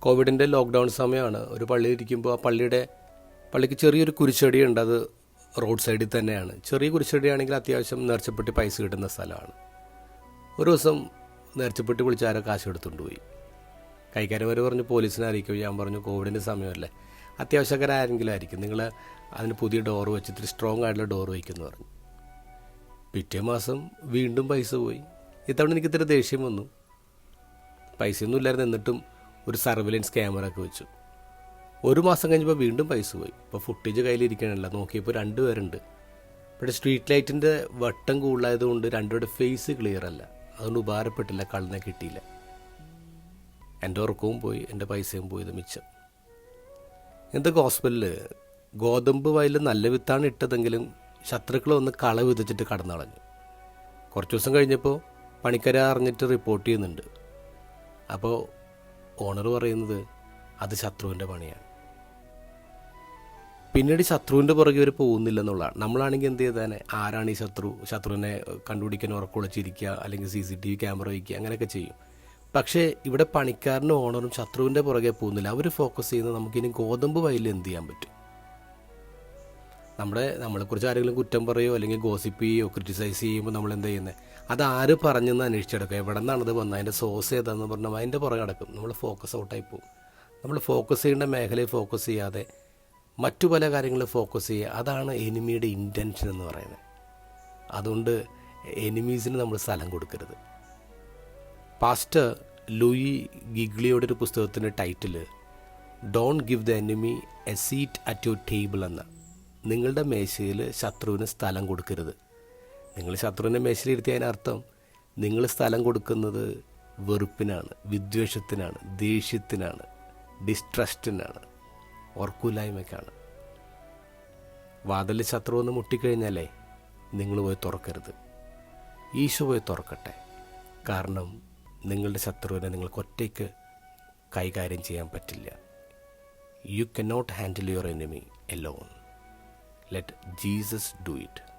കോവിഡിന്റെ ലോക്ക്ഡൗൺ സമയമാണ് ഒരു പള്ളിയിൽ ഇരിക്കുമ്പോൾ ആ പള്ളിയുടെ പള്ളിക്ക് ചെറിയൊരു കുരിശടിയുണ്ട്. അത് റോഡ് സൈഡിൽ തന്നെയാണ്. ചെറിയ കുരിശടിയാണെങ്കിൽ അത്യാവശ്യം നേർച്ചപ്പെട്ടി പൈസ കിട്ടുന്ന സ്ഥലമാണ്. ഒരു ദിവസം നേർച്ചപ്പെട്ടി വിളിച്ചാരോ കാശ് എടുത്തുകൊണ്ട് പോയി. കൈക്കാരന്മാർ പറഞ്ഞു പോലീസിനെ അറിയിക്കും ഞാൻ പറഞ്ഞു കോവിഡിന്റെ സമയമല്ലേ. അത്യാവശ്യക്കാരാരെങ്കിലും ആയിരിക്കും. നിങ്ങൾ അതിന് പുതിയ ഡോർ വെച്ചിട്ട് സ്ട്രോങ് ആയിട്ടുള്ള ഡോർ വയ്ക്കുമെന്ന് പറഞ്ഞു. പിറ്റേ മാസം വീണ്ടും പൈസ പോയി. ഇത്തവണ എനിക്ക് ഇത്തിരി ദേഷ്യം വന്നു. പൈസയൊന്നും ഇല്ലായിരുന്നു. എന്നിട്ടും ഒരു സർവിലൻസ് ക്യാമറ ഒക്കെ വെച്ചു. ഒരു മാസം കഴിഞ്ഞപ്പോൾ വീണ്ടും പൈസ പോയി. ഇപ്പോൾ ഫുട്ടേജ് കയ്യിലിരിക്കണമല്ല നോക്കിയപ്പോൾ രണ്ട് രണ്ടുപേരുണ്ട് ഇവിടെ സ്ട്രീറ്റ് ലൈറ്റിന്റെ വട്ടം കൂടുതലായതുകൊണ്ട് രണ്ടുപേരുടെ ഫേസ് ക്ലിയർ അല്ല. അതുകൊണ്ട് ഉപകാരപ്പെട്ടില്ല കള്ളിനെ കിട്ടിയില്ല. എന്റെ ഉറക്കവും പോയി എന്റെ പൈസയും പോയത് മിച്ചം. ഇന്നത്തെ ഹോസ്പിറ്റലിൽ ഗോതമ്പ് വയലിൽ നല്ല വിത്താണ് ഇട്ടതെങ്കിലും ശത്രുക്കൾ ഒന്ന് കള വിതച്ചിട്ട് കടന്നളഞ്ഞു. കുറച്ച് ദിവസം കഴിഞ്ഞപ്പോൾ പണിക്കര അറിഞ്ഞിട്ട് റിപ്പോർട്ട് ചെയ്യുന്നുണ്ട്. അപ്പോൾ ഓണർ പറയുന്നത് അത് ശത്രുവിന്റെ പണിയാണ്. പിന്നീട് ശത്രുവിന്റെ പുറകെ ഇവർ പോകുന്നില്ലെന്നുള്ളതാണ് നമ്മളാണെങ്കിൽ എന്ത് ചെയ്താനെ ആരാണ് ഈ ശത്രു ശത്രുവിനെ കണ്ടുപിടിക്കാൻ ഉറക്കൊളിച്ചിരിക്കുക അല്ലെങ്കിൽ C C T V camera വയ്ക്കുക അങ്ങനെയൊക്കെ ചെയ്യും. പക്ഷേ ഇവിടെ പണിക്കാരനും ഓണറും ശത്രുവിന്റെ പുറകെ പോകുന്നില്ല. അവർ ഫോക്കസ് ചെയ്യുന്നത് നമുക്കിനി ഗോതമ്പ് വയലിൽ എന്ത് ചെയ്യാൻ പറ്റും? നമ്മുടെ നമ്മളെക്കുറിച്ച് ആരെങ്കിലും കുറ്റം പറയുകയോ അല്ലെങ്കിൽ ഗോസിപ്പ് ചെയ്യുകയോ ക്രിറ്റിസൈസ് ചെയ്യുമ്പോൾ നമ്മൾ എന്ത് ചെയ്യുന്നത് അത് ആര് പറഞ്ഞെന്ന് അന്വേഷിച്ചെടുക്കുക എവിടെ നിന്നാണ് അത് വന്നത്? അതിന്റെ സോഴ്സ് ഏതാണെന്ന് പറഞ്ഞാൽ അതിന്റെ പുറകെ നടക്കും. നമ്മൾ ഫോക്കസ് ഔട്ടായി പോകും നമ്മൾ ഫോക്കസ് ചെയ്യേണ്ട മേഖലയിൽ ഫോക്കസ് ചെയ്യാതെ മറ്റു പല കാര്യങ്ങളിൽ ഫോക്കസ് ചെയ്യുക. അതാണ് എനിമിയുടെ ഇന്റൻഷൻ എന്ന് പറയുന്നത്. അതുകൊണ്ട് എനിമീസിന് നമ്മൾ സ്ഥലം കൊടുക്കരുത്. പാസ്റ്റർ ലൂയി ഗിഗ്ലിയുടെ ഒരു പുസ്തകത്തിന്റെ title don't give the enemy a seat at your table എന്ന നിങ്ങളുടെ മേശയിൽ ശത്രുവിന് സ്ഥലം കൊടുക്കരുത്. നിങ്ങൾ ശത്രുവിന്റെ മേശയിൽ ഇരുത്തിയ അതിനർത്ഥം നിങ്ങൾ സ്ഥലം കൊടുക്കുന്നത് വെറുപ്പിനാണ് വിദ്വേഷത്തിനാണ് ദേഷ്യത്തിനാണ് ഡിസ്ട്രസ്റ്റിനാണ് ഓർക്കൂലായ്മയ്ക്കാണ് വാതിലിൽ ശത്രു ഒന്ന് മുട്ടിക്കഴിഞ്ഞാലേ നിങ്ങൾ പോയി തുറക്കരുത്. ഈശോ പോയി തുറക്കട്ടെ. കാരണം നിങ്ങളുടെ ശത്രുവിനെ നിങ്ങൾക്ക് ഒറ്റയ്ക്ക് കൈകാര്യം ചെയ്യാൻ പറ്റില്ല. You cannot handle your enemy alone Let Jesus do it.